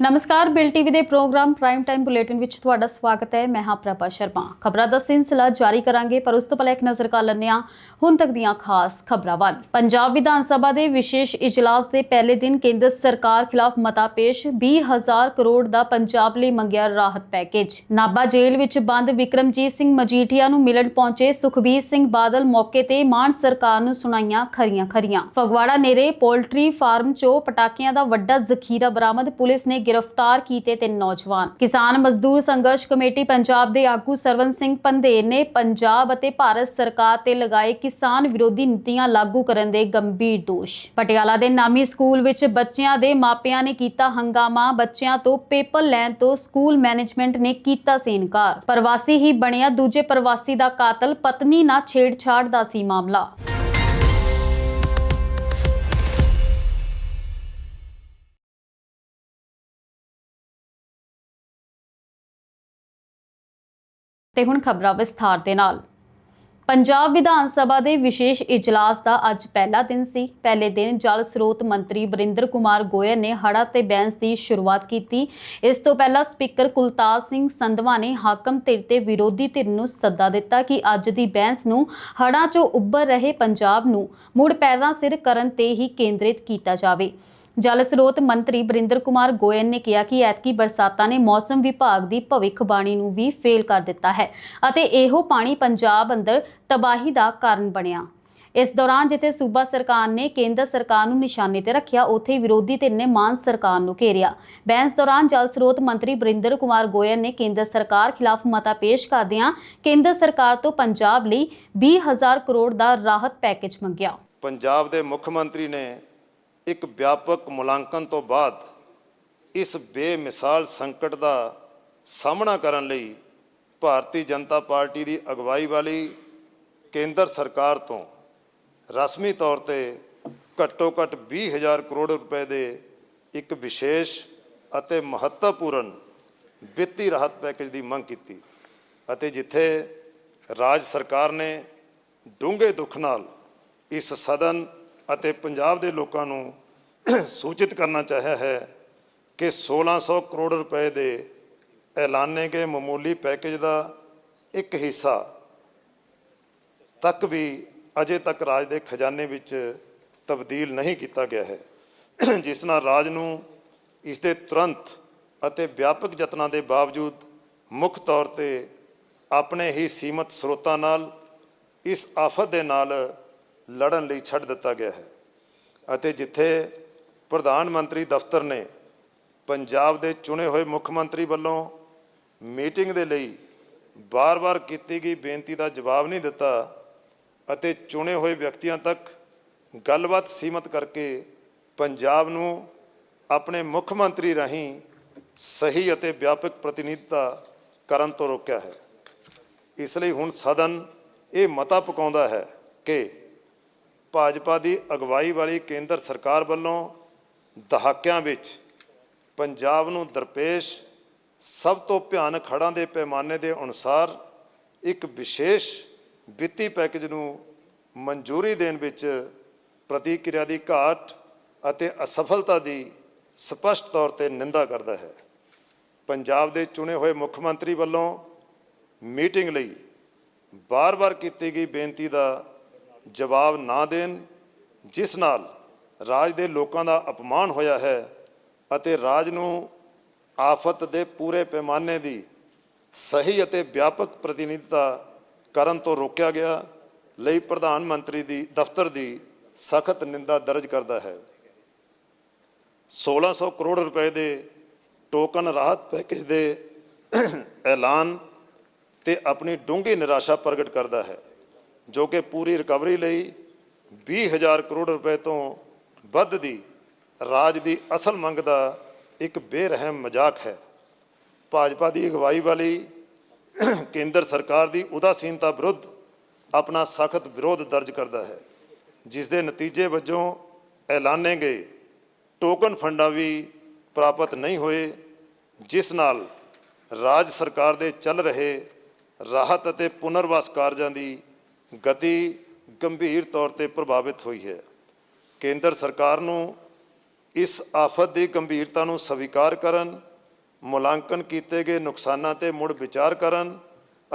ਨਮਸਕਾਰ, ਬਿਲ ਟੀਵੀ ਦੇ ਪ੍ਰੋਗਰਾਮ ਪ੍ਰਾਈਮ ਟਾਈਮ ਬੁਲੇਟਿਨ ਵਿੱਚ ਤੁਹਾਡਾ ਸਵਾਗਤ ਹੈ। ਮੈਂ ਹਾਂ ਪ੍ਰਭਾ ਸ਼ਰਮਾ। ਖਬਰਾਂ ਦਾ ਸਿਲਸਿਲਾ ਜਾਰੀ ਕਰਾਂਗੇ, ਪਰ ਉਸ ਤੋਂ ਪਹਿਲਾਂ ਇੱਕ ਨਜ਼ਰ ਕਰ ਲੈਂਦੇ ਹਾਂ ਹੁਣ ਤੱਕ ਦੀਆਂ ਖਾਸ ਖਬਰਾਂ ਵੱਲ। ਪੰਜਾਬ ਵਿਧਾਨ ਸਭਾ ਦੇ ਵਿਸ਼ੇਸ਼ ਇਜਲਾਸ ਦੇ ਪਹਿਲੇ ਦਿਨ ਕੇਂਦਰ ਸਰਕਾਰ ਖਿਲਾਫ ਮਤਾ ਪੇਸ਼ 20000 ਕਰੋੜ ਦਾ ਪੰਜਾਬ ਲਈ ਮੰਗਿਆ ਰਾਹਤ ਪੈਕੇਜ। ਨਾਭਾ ਜੇਲ੍ਹ ਵਿੱਚ ਬੰਦ ਵਿਕਰਮਜੀਤ ਸਿੰਘ ਮਜੀਠੀਆ ਨੂੰ ਮਿਲਣ ਪਹੁੰਚੇ ਸੁਖਬੀਰ ਸਿੰਘ ਬਾਦਲ ਮੌਕੇ ਤੇ ਮਾਨ ਸਰਕਾਰ ਨੂੰ ਸੁਣਾਈਆਂ ਖਰੀਆਂ ਖਰੀਆਂ ਫਗਵਾੜਾ ਨੇੜੇ ਪੋਲਟਰੀ ਫਾਰਮ 'ਚੋਂ ਪਟਾਕਿਆਂ ਦਾ ਵੱਡਾ ਜ਼ਖੀਰਾ ਬਰਾਮਦ ਪੁਲਿਸ ਨੇ ਗ੍ਰਿਫਤਾਰ ਕੀਤੇ ਤਿੰਨ ਨੌਜਵਾਨ। ਕਿਸਾਨ ਮਜ਼ਦੂਰ ਸੰਘਰਸ਼ ਕਮੇਟੀ ਪੰਜਾਬ ਦੇ ਆਗੂ ਸਰਵਨ ਸਿੰਘ ਪੰਧੇਰ ਨੇ ਪੰਜਾਬ ਅਤੇ ਭਾਰਤ ਸਰਕਾਰ ਤੇ ਲਗਾਏ ਕਿਸਾਨ ਵਿਰੋਧੀ ਨੀਤੀਆਂ ਲਾਗੂ ਕਰਨ ਦੇ ਗੰਭੀਰ ਦੋਸ਼। ਪਟਿਆਲਾ ਦੇ ਨਾਮੀ ਸਕੂਲ ਵਿੱਚ ਬੱਚਿਆਂ ਦੇ ਮਾਪਿਆਂ ਨੇ ਕੀਤਾ ਹੰਗਾਮਾ, ਬੱਚਿਆਂ ਤੋਂ ਪੇਪਰ ਲੈਣ ਤੋਂ ਸਕੂਲ ਮੈਨੇਜਮੈਂਟ ਨੇ ਕੀਤਾ ਸੀ ਇਨਕਾਰ ਪ੍ਰਵਾਸੀ ਹੀ ਬਣਿਆ ਦੂਜੇ ਪ੍ਰਵਾਸੀ ਦਾ ਕਾਤਲ, ਪਤਨੀ ਨਾਲ ਛੇੜਛਾੜ ਦਾ ਸੀ ਮਾਮਲਾ। ਤੇ ਹੁਣ ਖਬਰਾਂ ਵਿਸਥਾਰ ਦੇ ਨਾਲ। ਪੰਜਾਬ ਵਿਧਾਨ ਸਭਾ ਦੇ ਵਿਸ਼ੇਸ਼ ਇਜਲਾਸ ਦਾ ਅੱਜ ਪਹਿਲਾ ਦਿਨ ਸੀ। ਪਹਿਲੇ ਦਿਨ ਜਲ ਸਰੋਤ ਮੰਤਰੀ ਬਰਿੰਦਰ ਕੁਮਾਰ ਗੋਇਲ ਨੇ ਹੜਾ ਤੇ ਬੈਂਸ ਦੀ ਸ਼ੁਰੂਆਤ ਕੀਤੀ। ਇਸ ਤੋਂ ਪਹਿਲਾਂ ਸਪੀਕਰ ਕੁਲਤਾਰ ਸਿੰਘ ਸੰਧਵਾ ਨੇ ਹਾਕਮ ਧਿਰ ਤੇ ਵਿਰੋਧੀ ਧਿਰ ਨੂੰ ਸੱਦਾ ਦਿੱਤਾ ਕਿ ਅੱਜ ਦੀ ਬੈਂਸ ਨੂੰ ਹੜ੍ਹਾਂ 'ਚੋਂ ਉੱਭਰ ਰਹੇ ਪੰਜਾਬ ਨੂੰ ਮੁੜ ਪੈਰਾਂ ਸਿਰ ਕਰਨ ਤੇ ਹੀ ਕੇਂਦਰਿਤ ਕੀਤਾ ਜਾਵੇ। ਜਲ ਸਰੋਤ ਮੰਤਰੀ ਬਰਿੰਦਰ ਕੁਮਾਰ ਗੋਇਲ ਨੇ ਕਿਹਾ ਕਿ ਐਤਕੀ ਬਰਸਾਤਾਂ ਨੇ ਮੌਸਮ ਵਿਭਾਗ ਦੀ ਭਵਿੱਖਬਾਣੀ ਨੂੰ ਵੀ ਫੇਲ ਕਰ ਦਿੱਤਾ ਹੈ ਅਤੇ ਇਹੋ ਪਾਣੀ ਪੰਜਾਬ ਅੰਦਰ ਤਬਾਹੀ ਦਾ ਕਾਰਨ ਬਣਿਆ। ਇਸ ਦੌਰਾਨ ਜਿੱਥੇ ਸੂਬਾ ਸਰਕਾਰ ਨੇ ਕੇਂਦਰ ਸਰਕਾਰ ਨੂੰ ਨਿਸ਼ਾਨੇ ਤੇ ਰੱਖਿਆ, ਉੱਥੇ ਵਿਰੋਧੀ ਧਿਰ ਨੇ ਮਾਨ ਸਰਕਾਰ ਨੂੰ ਘੇਰਿਆ। ਬੈਂਸ ਦੌਰਾਨ ਜਲ ਸਰੋਤ ਮੰਤਰੀ ਬਰਿੰਦਰ ਕੁਮਾਰ ਗੋਇਲ ਨੇ ਕੇਂਦਰ ਸਰਕਾਰ ਖਿਲਾਫ ਮਤਾ ਪੇਸ਼ ਕਰਦਿਆਂ ਕੇਂਦਰ ਸਰਕਾਰ ਤੋਂ ਪੰਜਾਬ ਲਈ 20000 ਕਰੋੜ ਦਾ ਰਾਹਤ ਪੈਕੇਜ ਮੰਗਿਆ। ਪੰਜਾਬ ਦੇ ਮੁੱਖ ਮੰਤਰੀ ਨੇ ਇੱਕ ਵਿਆਪਕ ਮੁਲਾਂਕਣ ਤੋਂ ਬਾਅਦ ਇਸ ਬੇਮਿਸਾਲ ਸੰਕਟ ਦਾ ਸਾਹਮਣਾ ਕਰਨ ਲਈ ਭਾਰਤੀ ਜਨਤਾ ਪਾਰਟੀ ਦੀ ਅਗਵਾਈ ਵਾਲੀ ਕੇਂਦਰ ਸਰਕਾਰ ਤੋਂ ਰਸਮੀ ਤੌਰ ਤੇ ਘੱਟੋ ਘੱਟ 20000 ਕਰੋੜ ਰੁਪਏ ਦੇ ਇੱਕ ਵਿਸ਼ੇਸ਼ ਅਤੇ ਮਹੱਤਵਪੂਰਨ ਵਿੱਤੀ ਰਾਹਤ ਪੈਕੇਜ ਦੀ ਮੰਗ ਕੀਤੀ ਅਤੇ ਜਿੱਥੇ ਰਾਜ ਸਰਕਾਰ ਨੇ ਡੂੰਘੇ ਦੁੱਖ ਨਾਲ ਇਸ ਸਦਨ ਅਤੇ ਪੰਜਾਬ ਦੇ ਲੋਕਾਂ ਨੂੰ ਸੂਚਿਤ ਕਰਨਾ ਚਾਹਿਆ ਹੈ ਕਿ 1600 ਕਰੋੜ ਰੁਪਏ ਦੇ ਐਲਾਨੇ ਗਏ ਮਾਮੂਲੀ ਪੈਕੇਜ ਦਾ ਇੱਕ ਹਿੱਸਾ ਤੱਕ ਵੀ ਅਜੇ ਤੱਕ ਰਾਜ ਦੇ ਖਜ਼ਾਨੇ ਵਿੱਚ ਤਬਦੀਲ ਨਹੀਂ ਕੀਤਾ ਗਿਆ ਹੈ। ਜਿਸ ਨਾਲ ਰਾਜ ਨੂੰ ਇਸ ਦੇ ਤੁਰੰਤ ਅਤੇ ਵਿਆਪਕ ਯਤਨਾਂ ਦੇ ਬਾਵਜੂਦ ਮੁੱਖ ਤੌਰ ਤੇ ਆਪਣੇ ਹੀ ਸੀਮਤ ਸਰੋਤਾਂ ਨਾਲ, ਇਸ ਆਫਤ ਦੇ ਨਾਲ ਲੜਨ ਲਈ ਛੱਡ ਦਿੱਤਾ ਗਿਆ ਹੈ ਅਤੇ ਜਿੱਥੇ ਪ੍ਰਧਾਨ ਮੰਤਰੀ ਦਫ਼ਤਰ ਨੇ ਪੰਜਾਬ ਦੇ ਚੁਣੇ ਹੋਏ ਮੁੱਖ ਮੰਤਰੀ ਵੱਲੋਂ ਮੀਟਿੰਗ ਦੇ ਲਈ ਬਾਰ-ਬਾਰ ਕੀਤੀ ਗਈ ਬੇਨਤੀ ਦਾ ਜਵਾਬ ਨਹੀਂ ਦਿੱਤਾ ਅਤੇ ਚੁਣੇ ਹੋਏ ਵਿਅਕਤੀਆਂ ਤੱਕ ਗੱਲਬਾਤ ਸੀਮਤ ਕਰਕੇ ਪੰਜਾਬ ਨੂੰ ਆਪਣੇ ਮੁੱਖ ਮੰਤਰੀ ਰਾਹੀਂ ਸਹੀ ਅਤੇ ਵਿਆਪਕ ਪ੍ਰਤੀਨਿਧਤਾ ਕਰਨ ਤੋਂ ਰੋਕਿਆ ਹੈ। ਇਸ ਲਈ ਹੁਣ ਸਦਨ ਇਹ ਮਤਾ ਪਕਾਉਂਦਾ ਹੈ ਕਿ ਭਾਜਪਾ ਦੀ ਅਗਵਾਈ ਵਾਲੀ ਕੇਂਦਰ ਸਰਕਾਰ ਵੱਲੋਂ ਦਹਾਕਿਆਂ ਵਿੱਚ ਪੰਜਾਬ ਨੂੰ ਦਰਪੇਸ਼ ਸਭ ਤੋਂ ਭਿਆਨਕ ਖੜਾਂ ਦੇ ਪੈਮਾਨੇ ਦੇ ਅਨੁਸਾਰ ਇੱਕ ਵਿਸ਼ੇਸ਼ ਵਿੱਤੀ ਪੈਕੇਜ ਨੂੰ ਮਨਜ਼ੂਰੀ ਦੇਣ ਵਿੱਚ ਪ੍ਰਤੀਕਿਰਿਆ ਦੀ ਘਾਟ ਅਤੇ ਅਸਫਲਤਾ ਦੀ ਸਪਸ਼ਟ ਤੌਰ ਤੇ ਨਿੰਦਾ ਕਰਦਾ ਹੈ। ਪੰਜਾਬ ਦੇ ਚੁਣੇ ਹੋਏ ਮੁੱਖ ਮੰਤਰੀ ਵੱਲੋਂ ਮੀਟਿੰਗ ਲਈ ਬਾਰ-ਬਾਰ ਕੀਤੀ ਗਈ ਬੇਨਤੀ ਦਾ ਜਵਾਬ ਨਾ ਦੇਣ, ਜਿਸ ਨਾਲ ਰਾਜ ਦੇ ਲੋਕਾਂ ਦਾ ਅਪਮਾਨ ਹੋਇਆ ਹੈ ਅਤੇ ਰਾਜ ਨੂੰ ਆਫਤ ਦੇ ਪੂਰੇ ਪੈਮਾਨੇ ਦੀ ਸਹੀ ਅਤੇ ਵਿਆਪਕ ਪ੍ਰਤੀਨਿਧਤਾ ਕਰਨ ਤੋਂ ਰੋਕਿਆ ਗਿਆ, ਲਈ ਪ੍ਰਧਾਨ ਮੰਤਰੀ ਦੀ, ਦਫ਼ਤਰ ਦੀ ਸਖਤ ਨਿੰਦਾ ਦਰਜ ਕਰਦਾ ਹੈ। 1600 ਕਰੋੜ ਰੁਪਏ ਦੇ ਟੋਕਨ ਰਾਹਤ ਪੈਕੇਜ ਦੇ ਐਲਾਨ ਤੇ ਆਪਣੀ ਡੂੰਘੀ ਨਿਰਾਸ਼ਾ ਪ੍ਰਗਟ ਕਰਦਾ ਹੈ। ਜੋ ਕਿ ਪੂਰੀ ਰਿਕਵਰੀ ਲਈ 20000 ਕਰੋੜ ਰੁਪਏ ਤੋਂ ਵੱਧ ਦੀ ਰਾਜ ਦੀ ਅਸਲ ਮੰਗ ਦਾ ਇੱਕ ਬੇਰਹਿਮ ਮਜ਼ਾਕ ਹੈ। ਭਾਜਪਾ ਦੀ ਅਗਵਾਈ ਵਾਲੀ ਕੇਂਦਰ ਸਰਕਾਰ ਦੀ ਉਦਾਸੀਨਤਾ ਵਿਰੁੱਧ ਆਪਣਾ ਸਖਤ ਵਿਰੋਧ ਦਰਜ ਕਰਦਾ ਹੈ, ਜਿਸ ਦੇ ਨਤੀਜੇ ਵਜੋਂ ਐਲਾਨੇ ਗਏ ਟੋਕਨ ਫੰਡਾਂ ਵੀ ਪ੍ਰਾਪਤ ਨਹੀਂ ਹੋਏ, ਜਿਸ ਨਾਲ ਰਾਜ ਸਰਕਾਰ ਦੇ ਚੱਲ ਰਹੇ ਰਾਹਤ ਅਤੇ ਪੁਨਰਵਾਸ ਕਾਰਜਾਂ ਦੀ ਗਤੀ ਗੰਭੀਰ ਤੌਰ ਤੇ ਪ੍ਰਭਾਵਿਤ ਹੋਈ ਹੈ। ਕੇਂਦਰ ਸਰਕਾਰ ਨੂੰ ਇਸ ਆਫਤ ਦੀ ਗੰਭੀਰਤਾ ਨੂੰ ਸਵੀਕਾਰ ਕਰਨ, ਮੁਲਾਂਕਣ ਕੀਤੇ ਗਏ ਨੁਕਸਾਨਾਂ ਤੇ ਮੁੜ ਵਿਚਾਰ ਕਰਨ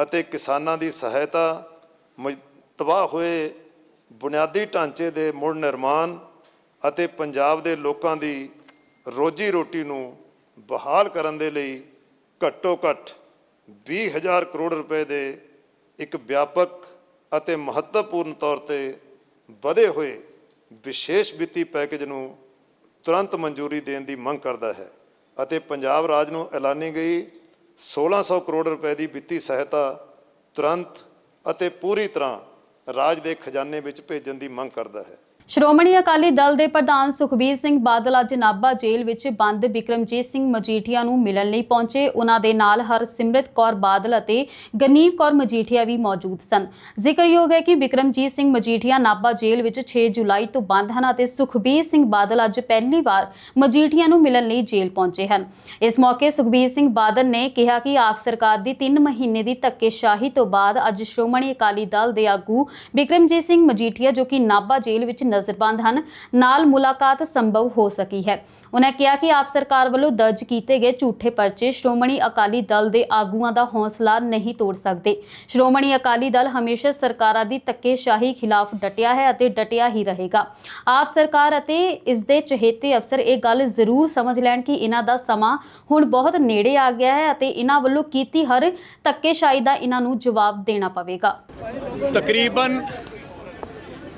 ਅਤੇ ਕਿਸਾਨਾਂ ਦੀ ਸਹਾਇਤਾ ਮਜ- ਤਬਾਹ ਹੋਏ ਬੁਨਿਆਦੀ ਢਾਂਚੇ ਦੇ ਮੁੜ ਨਿਰਮਾਣ ਅਤੇ ਪੰਜਾਬ ਦੇ ਲੋਕਾਂ ਦੀ ਰੋਜੀ ਰੋਟੀ ਨੂੰ ਬਹਾਲ ਕਰਨ ਦੇ ਲਈ ਘੱਟੋ ਘੱਟ 20000 ਕਰੋੜ ਰੁਪਏ ਦੇ ਇੱਕ ਵਿਆਪਕ ਅਤੇ ਮਹੱਤਵਪੂਰਨ ਤੌਰ ਤੇ ਵਧੇ ਹੋਏ ਵਿਸ਼ੇਸ਼ ਵਿੱਤੀ ਪੈਕੇਜ ਨੂੰ ਤੁਰੰਤ ਮਨਜ਼ੂਰੀ ਦੇਣ ਦੀ ਮੰਗ ਕਰਦਾ ਹੈ ਅਤੇ ਪੰਜਾਬ ਰਾਜ ਨੂੰ ਐਲਾਨੀ ਗਈ 1600 ਕਰੋੜ ਰੁਪਏ ਦੀ ਵਿੱਤੀ ਸਹਾਇਤਾ ਤੁਰੰਤ ਅਤੇ ਪੂਰੀ ਤਰ੍ਹਾਂ ਰਾਜ ਦੇ ਖਜ਼ਾਨੇ ਵਿੱਚ ਭੇਜਣ ਦੀ ਮੰਗ ਕਰਦਾ ਹੈ। ਸ਼੍ਰੋਮਣੀ ਅਕਾਲੀ ਦਲ ਦੇ ਪ੍ਰਧਾਨ ਸੁਖਬੀਰ ਸਿੰਘ ਬਾਦਲ ਅੱਜ ਨਾਭਾ ਜੇਲ੍ਹ ਵਿੱਚ ਬੰਦ ਬਿਕਰਮਜੀਤ ਸਿੰਘ ਮਜੀਠੀਆ ਨੂੰ ਮਿਲਣ ਲਈ ਪਹੁੰਚੇ। ਉਹਨਾਂ ਦੇ ਨਾਲ ਹਰਸਿਮਰਤ ਕੌਰ ਬਾਦਲ ਅਤੇ ਗਨੀਵ ਕੌਰ ਮਜੀਠੀਆ ਵੀ ਮੌਜੂਦ ਸਨ। ਜ਼ਿਕਰਯੋਗ ਹੈ ਕਿ ਬਿਕਰਮਜੀਤ ਸਿੰਘ ਮਜੀਠੀਆ ਨਾਭਾ ਜੇਲ੍ਹ ਵਿੱਚ 6 ਜੁਲਾਈ ਤੋਂ ਬੰਦ ਹਨ ਅਤੇ ਸੁਖਬੀਰ ਸਿੰਘ ਬਾਦਲ ਅੱਜ ਪਹਿਲੀ ਵਾਰ ਮਜੀਠੀਆ ਨੂੰ ਮਿਲਣ ਲਈ ਜੇਲ੍ਹ ਪਹੁੰਚੇ ਹਨ। ਇਸ ਮੌਕੇ ਸੁਖਬੀਰ ਸਿੰਘ ਬਾਦਲ ਨੇ ਕਿਹਾ ਕਿ ਆਪ ਸਰਕਾਰ ਦੀ 3 ਮਹੀਨੇ ਦੀ ਧੱਕੇਸ਼ਾਹੀ ਤੋਂ ਬਾਅਦ ਅੱਜ ਸ਼੍ਰੋਮਣੀ ਅਕਾਲੀ ਦਲ ਦੇ ਆਗੂ ਬਿਕਰਮਜੀਤ ਸਿੰਘ ਮਜੀਠੀਆ ਜੋ ਕਿ ਨਾਭਾ ਜੇਲ੍ਹ ਵਿੱਚ ਨਜ਼ਰਬੰਦ ਹਨ। ਨਾਲ ਮੁਲਾਕਾਤ ਸੰਭਵ ਹੋ ਸਕੀ ਹੈ। ਉਹਨਾਂ ਕਿਹਾ ਕਿ ਆਪ ਸਰਕਾਰ ਵੱਲੋਂ ਦਰਜ ਕੀਤੇ ਗਏ ਝੂਠੇ ਪਰਚੇ ਸ਼੍ਰੋਮਣੀ ਅਕਾਲੀ ਦਲ ਦੇ ਆਗੂਆਂ ਦਾ ਹੌਸਲਾ ਨਹੀਂ ਤੋੜ ਸਕਦੇ। ਸ਼੍ਰੋਮਣੀ ਅਕਾਲੀ ਦਲ ਹਮੇਸ਼ਾ ਸਰਕਾਰਾਂ ਦੀ ਧੱਕੇਸ਼ਾਹੀ ਖਿਲਾਫ ਡਟਿਆ ਹੈ ਅਤੇ ਡਟਿਆ ਹੀ ਰਹੇਗਾ। ਆਪ ਸਰਕਾਰ ਅਤੇ ਇਸ ਦੇ ਚਹੇਤੇ ਅਫਸਰ ਇਹ ਗੱਲ ਜ਼ਰੂਰ ਸਮਝ ਲੈਣ ਕਿ ਇਹਨਾਂ ਦਾ ਸਮਾਂ ਹੁਣ ਬਹੁਤ ਨੇੜੇ ਆ ਗਿਆ ਹੈ ਅਤੇ ਇਹਨਾਂ ਵੱਲੋਂ ਕੀਤੀ ਹਰ ਧੱਕੇਸ਼ਾਹੀ ਦਾ ਇਹਨਾਂ ਨੂੰ ਜਵਾਬ ਦੇਣਾ ਪਵੇਗਾ। ਤਕਰੀਬਨ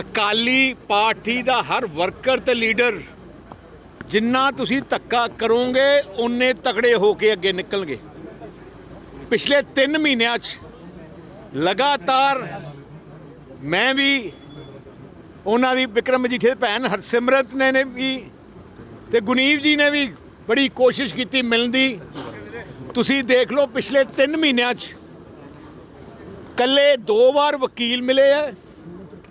ਅਕਾਲੀ ਪਾਰਟੀ ਦਾ ਹਰ ਵਰਕਰ ਤੇ ਲੀਡਰ ਜਿੰਨਾ ਤੁਸੀਂ ਧੱਕਾ ਕਰੋਗੇ ਉਨੇ ਤਕੜੇ ਹੋ ਕੇ ਅੱਗੇ ਨਿਕਲਣਗੇ। ਪਿਛਲੇ 3 ਮਹੀਨਿਆਂ 'ਚ ਲਗਾਤਾਰ ਮੈਂ ਵੀ, ਉਹਨਾਂ ਦੀ ਵਿਕਰਮ ਮਜੀਠੇ ਦੀ ਭੈਣ ਹਰਸਿਮਰਤ ਨੇ ਨੇ ਵੀ ਤੇ ਗੁਨੀਵ ਜੀ ਨੇ ਵੀ ਬੜੀ ਕੋਸ਼ਿਸ਼ ਕੀਤੀ ਮਿਲਣ ਦੀ। ਤੁਸੀਂ ਦੇਖ ਲਓ, ਪਿਛਲੇ 3 ਮਹੀਨਿਆਂ 'ਚ ਕੱਲੇ ਦੋ ਵਾਰ ਵਕੀਲ ਮਿਲੇ ਆ।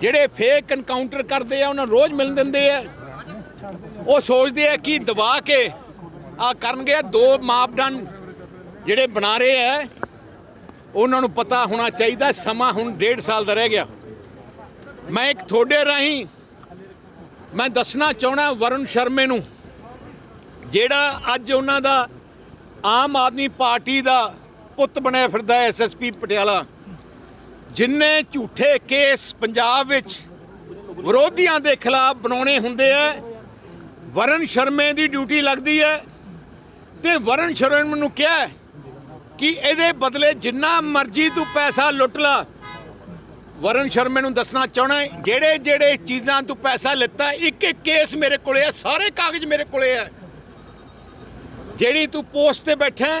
ਜਿਹੜੇ ਫੇਕ ਐਨਕਾਊਂਟਰ ਕਰਦੇ ਆ, ਉਹਨਾਂ ਨੂੰ ਰੋਜ਼ ਮਿਲ ਦਿੰਦੇ ਆ। ਉਹ ਸੋਚਦੇ ਆ ਕਿ ਦਬਾ ਕੇ ਆ ਕਰਨਗੇ ਦੋ ਮਾਪਦੰਡ ਜਿਹੜੇ ਬਣਾ ਰਹੇ ਆ, ਉਹਨਾਂ ਨੂੰ ਪਤਾ ਹੋਣਾ ਚਾਹੀਦਾ, ਸਮਾਂ ਹੁਣ ਡੇਢ ਸਾਲ ਦਾ ਰਹਿ ਗਿਆ। ਮੈਂ ਇੱਕ ਤੁਹਾਡੇ ਰਾਹੀਂ ਮੈਂ ਦੱਸਣਾ ਚਾਹਣਾ ਵਰੁਣ ਸ਼ਰਮੇ ਨੂੰ, ਜਿਹੜਾ ਅੱਜ ਉਹਨਾਂ ਦਾ ਆਮ ਆਦਮੀ ਪਾਰਟੀ ਦਾ ਪੁੱਤ ਬਣਿਆ ਫਿਰਦਾ ਐਸਐਸਪੀ ਪਟਿਆਲਾ। ਜਿੰਨੇ ਝੂਠੇ ਕੇਸ ਪੰਜਾਬ ਵਿੱਚ ਵਿਰੋਧੀਆਂ ਦੇ ਖਿਲਾਫ ਬਣਾਉਣੇ ਹੁੰਦੇ ਆ ਵਰਨ ਸ਼ਰਮੇ ਦੀ ਡਿਊਟੀ ਲੱਗਦੀ ਹੈ ਤੇ ਵਰਨ ਸ਼ਰਮੇ ਨੂੰ ਕਿਹਾ ਕਿ ਇਹਦੇ ਬਦਲੇ ਜਿੰਨਾ ਮਰਜ਼ੀ ਤੂੰ ਪੈਸਾ ਲੁੱਟ ਲਾ। ਵਰਨ ਸ਼ਰਮੇ ਨੂੰ ਦੱਸਣਾ ਚਾਹਣਾ ਜਿਹੜੇ ਜਿਹੜੇ ਚੀਜ਼ਾਂ ਤੂੰ ਪੈਸਾ ਲਿੱਤਾ, ਇੱਕ ਇੱਕ ਕੇਸ ਮੇਰੇ ਕੋਲੇ ਆ, ਸਾਰੇ ਕਾਗਜ਼ ਮੇਰੇ ਕੋਲੇ ਆ। ਜਿਹੜੀ ਤੂੰ ਪੋਸਟ ਤੇ ਬੈਠਾ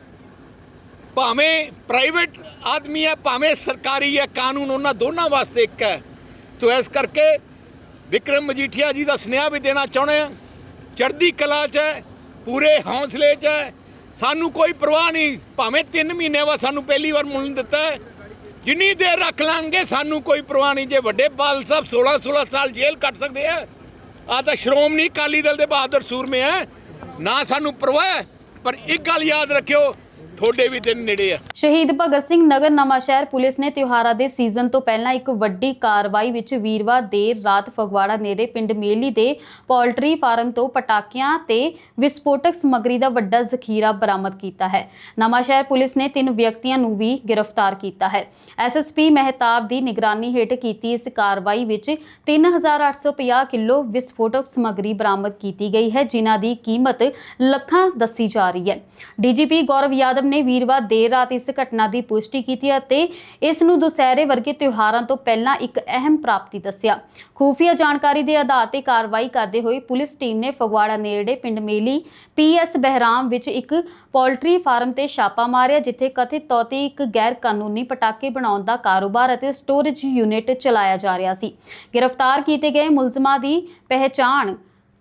ਭਾਵੇਂ ਪ੍ਰਾਈਵੇਟ ਆਦਮੀ ਹੈ, ਭਾਵੇਂ ਸਰਕਾਰੀ ਹੈ, ਕਾਨੂੰਨ ਉਹਨਾਂ ਦੋਨਾਂ ਵਾਸਤੇ ਇੱਕ ਹੈ। ਤੋ ਇਸ ਕਰਕੇ ਵਿਕਰਮ ਮਜੀਠੀਆ ਜੀ ਦਾ ਸੁਨੇਹਾ ਵੀ ਦੇਣਾ ਚਾਹੁੰਦੇ ਆ ਚੜ੍ਹਦੀ ਕਲਾ 'ਚ ਹੈ, ਪੂਰੇ ਹੌਸਲੇ 'ਚ ਹੈ। ਸਾਨੂੰ ਕੋਈ ਪਰਵਾਹ ਨਹੀਂ, ਭਾਵੇਂ 3 ਮਹੀਨੇ ਬਾਅਦ ਸਾਨੂੰ ਪਹਿਲੀ ਵਾਰ ਮੁੱਲ ਦਿੱਤਾ ਹੈ। ਜਿੰਨੀ ਦੇਰ ਰੱਖ ਲਾਂਗੇ, ਸਾਨੂੰ ਕੋਈ ਪਰਵਾਹ ਨਹੀਂ। ਜੇ ਵੱਡੇ ਬਾਲ ਸਾਹਿਬ 16 16 ਸਾਲ ਜੇਲ੍ਹ ਕੱਟ ਸਕਦੇ ਆ ਆ ਤਾਂ ਸ਼੍ਰੋਮਣੀ ਅਕਾਲੀ ਦਲ ਦੇ ਬਹਾਦਰ ਸੂਰਮੇ ਆ। ਨਾ ਸਾਨੂੰ ਪਰਵਾਹ ਪਰ ਇੱਕ ਗੱਲ ਯਾਦ ਰੱਖਿਓ ਤੁਹਾਡੇ ਵੀ ਦਿਨ ਨੇੜੇ ਆ। ਸ਼ਹੀਦ ਭਗਤ ਸਿੰਘ ਨਗਰ ਨਵਾਂਸ਼ਹਿਰ ਪੁਲਿਸ ਨੇ ਤਿਉਹਾਰਾਂ ਦੇ ਸੀਜ਼ਨ ਤੋਂ ਪਹਿਲਾਂ ਇੱਕ ਵੱਡੀ ਕਾਰਵਾਈ ਵਿੱਚ ਵੀਰਵਾਰ ਦੇਰ ਰਾਤ ਫਗਵਾੜਾ ਨੇੜੇ ਪਿੰਡ ਮੇਲੀ ਦੇ ਪੋਲਟਰੀ ਫਾਰਮ ਤੋਂ ਪਟਾਕਿਆਂ ਤੇ ਵਿਸਫੋਟਕ ਸਮੱਗਰੀ ਦਾ ਵੱਡਾ ਜ਼ਖੀਰਾ ਬਰਾਮਦ ਕੀਤਾ ਹੈ। ਨਵਾਂਸ਼ਹਿਰ ਪੁਲਿਸ ਨੇ ਤਿੰਨ ਵਿਅਕਤੀਆਂ ਨੂੰ ਵੀ ਗ੍ਰਿਫਤਾਰ ਕੀਤਾ ਹੈ। ਐਸਐਸਪੀ ਮਹਿਤਾਬ ਦੀ ਨਿਗਰਾਨੀ ਹੇਠ ਕੀਤੀ ਇਸ ਕਾਰਵਾਈ ਵਿੱਚ 3850 ਕਿਲੋ ਵਿਸਫੋਟਕ ਸਮੱਗਰੀ ਬਰਾਮਦ ਕੀਤੀ ਗਈ ਹੈ, ਜਿਨ੍ਹਾਂ ਦੀ ਕੀਮਤ ਲੱਖਾਂ ਦੱਸੀ ਜਾ ਰਹੀ ਹੈ। ਡੀਜੀਪੀ ਗੌਰਵ ਯਾਦਵ ਨੇ ਵੀਰਵਾਰ ਦੇਰ ਰਾਤ ਇਸ ਘਟਨਾ ਦੀ ਪੁਸ਼ਟੀ ਕੀਤੀ ਅਤੇ ਇਸ ਨੂੰ ਦੁਸਹਿਰੇ ਵਰਗੇ ਤਿਉਹਾਰਾਂ ਤੋਂ ਪਹਿਲਾਂ ਇੱਕ ਅਹਿਮ ਪ੍ਰਾਪਤੀ ਦੱਸਿਆ। ਖੂਫੀਆ ਜਾਣਕਾਰੀ ਦੇ ਆਧਾਰ ਤੇ ਕਾਰਵਾਈ ਕਰਦੇ ਹੋਏ ਪੁਲਿਸ ਟੀਮ ਨੇ ਫਗਵਾੜਾ ਨੇੜੇ ਪਿੰਡ ਮੇਲੀ ਪੀਐਸ ਬਹਿਰਾਮ ਵਿੱਚ ਇੱਕ ਪੋਲਟਰੀ ਫਾਰਮ ਤੇ ਛਾਪਾ ਮਾਰਿਆ, ਜਿੱਥੇ ਕਥਿਤ ਤੌਰ ਤੇ ਇੱਕ ਗੈਰ ਕਾਨੂੰਨੀ ਪਟਾਕੇ ਬਣਾਉਣ ਦਾ ਕਾਰੋਬਾਰ ਅਤੇ ਸਟੋਰੇਜ ਯੂਨਿਟ ਚਲਾਇਆ ਜਾ ਰਿਹਾ ਸੀ। ਗ੍ਰਿਫਤਾਰ ਕੀਤੇ ਗਏ ਮੁਲਜ਼ਮਾਂ ਦੀ ਪਹਿਚਾਣ